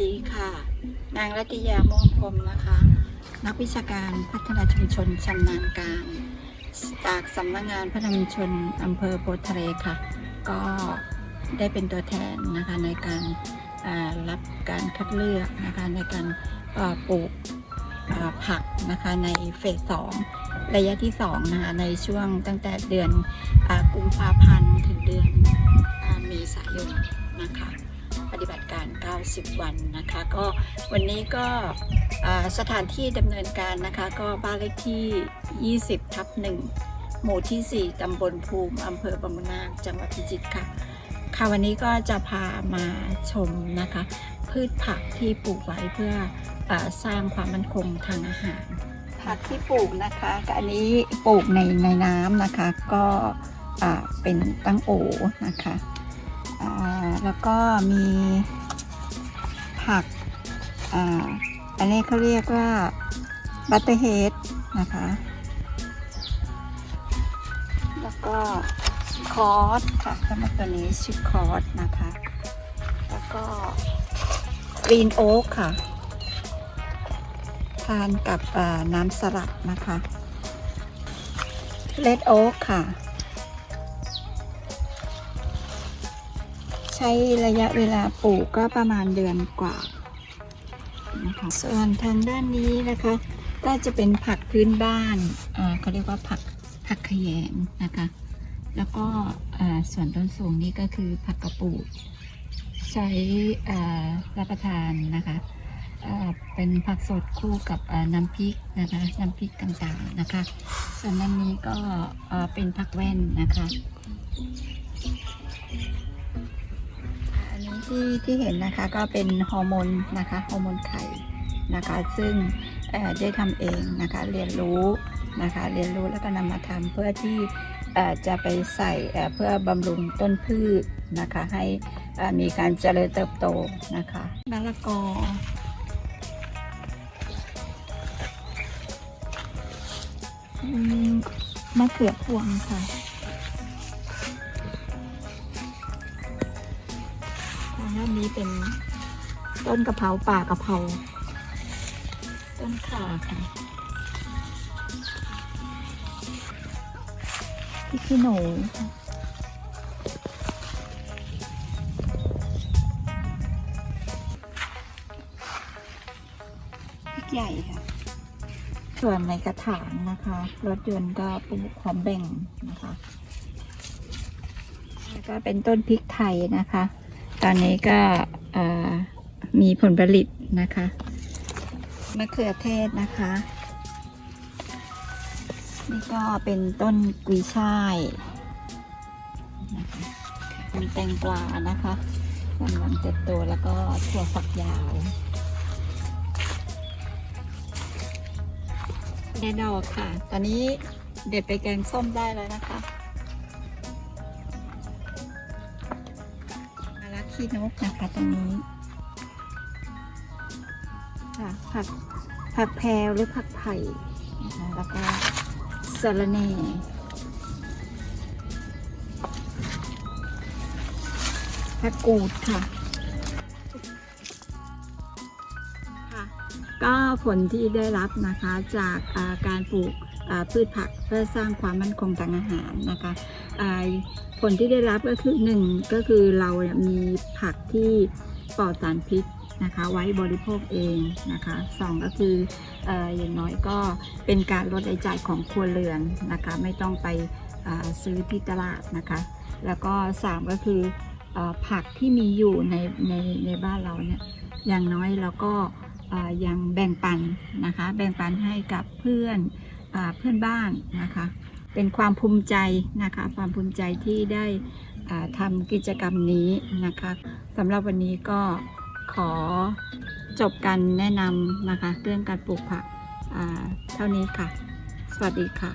ดีค่ะ นางรัติยาม่วงพรมนะคะ นักวิชาการพัฒนาชุมชนชำนาญการ จากสำนักงานพัฒนาชุมชนอำเภอโพธิ์ทะเลค่ะ ก็ได้เป็นตัวแทนนะคะในการรับการคัดเลือกนะคะในการปลูกผักนะคะในเฟสสองระยะที่สองนะคะในช่วงตั้งแต่เดือนกุมภาพันธ์ถึงเดือนเมษายนนะคะ ปฏิบัติการ 90 วันนะคะ ก็วันนี้ก็สถานที่ดำเนินการนะคะ ก็บ้านเลขที่ 20 ทับ 1 หมู่ที่ 4 ตำบลภูมิอำเภอบางนาจังหวัดพิจิตรค่ะ ค่ะวันนี้ก็จะพามาชมนะคะ พืชผักที่ปลูกไว้เพื่ออสร้างความมั่นคงทางอาหาร ผักที่ปลูกนะคะกอันนี้ปลูกในในน้ำนะคะ ก็เป็นตั้งโอนะคะ แล้วก็มีผักออันนี้เขาเรียกว่าบัตเตอร์เฮดนะคะ แล้วก็คอร์สค่ะสำหรับตัวนี้ชื่อคอร์สนะคะ แล้วก็กรีนโอ๊กค่ะ ทานกับน้ำสลัดนะคะเลดโอ๊กค่ะ ใช้ระยะเวลาปลูกก็ประมาณเดือนกว่านะคะส่วนทางด้านนี้นะคะ ก็จะเป็นผักพื้นบ้านเขาเรียกว่าผักผักขยงนะคะ แล้วก็ส่วนต้นสูงนี่ก็คือผักกระปูดใช้รับประทานนะคะเป็นผักสดคู่กับน้ำพริกนะคะน้ำพริกต่างๆนะคะ ส่วนด้นนี้ก็เป็นผักแว่นนะคะ ที่ที่เห็นนะคะก็เป็นฮอร์โมนนะคะฮอร์โมนไข่นะคะ ซึ่งได้ทำเองนะคะเรียนรู้นะคะเรียนรู้แล้วก็นำมาทำเพื่อที่จะไปใส่เพื่อบำรุงต้นพืชนะคะให้มีการเจริญเติบโตนะคะมะละกอมะเขือพวงค่ะ ด้านนี้เป็นต้นกะเพราป่ากะเพราต้นข่าค่ะพริกขี้หนูพริกใหญ่ค่ะ ส่วนในกระถางนะคะรถยนต์ก็ปลูกหอมแบ่งนะคะ แล้วก็เป็นต้นพริกไทยนะคะ ตอนนี้ก็มีผลผลิตนะคะมะเขือเทศนะคะ นี่ก็เป็นต้นกุยช่ายนะคะมีแตงกวานะคะกำลังเติบโตแล้วก็ถั่วฝักยาวแดดอกค่ะ ตอนนี้เด็ดไปแกงส้มได้แล้วนะคะ ขี้นกนะคะตรงนี้ค่ะผักผักแพรวหรือผักไผ่นะคะแล้วก็สะระแหน่ผักกูดค่ะ ค่ะ ก็ผลที่ได้รับนะคะจากอ่าการปลูกอ่า พืชผักเพื่อสร้างความมั่นคงทางอาหารนะคะผลที่ได้รับก็คือหนึ่งก็คือเราเนี่ยมีผักที่ปลอดสารพิษนะคะไว้บริโภคเองนะคะสองก็คือออย่างน้อยก็เป็นการลดรายจ่ายของครัวเรือนนะคะไม่ต้องไปซื้อที่ตลาดนะคะแล้วก็สามก็คืออผักที่มีอยู่ในในในบ้านเราเนี่ยอย่างน้อยเราก็ยังแบ่งปันนะคะแบ่งปันให้กับเพื่อน เพื่อนบ้านนะคะ เป็นความภูมิใจนะคะ ความภูมิใจที่ได้ทำกิจกรรมนี้นะคะสำหรับวันนี้ก็ขอจบการแนะนำนะคะ เรื่องการปลูกผักเท่านี้ค่ะ สวัสดีค่ะ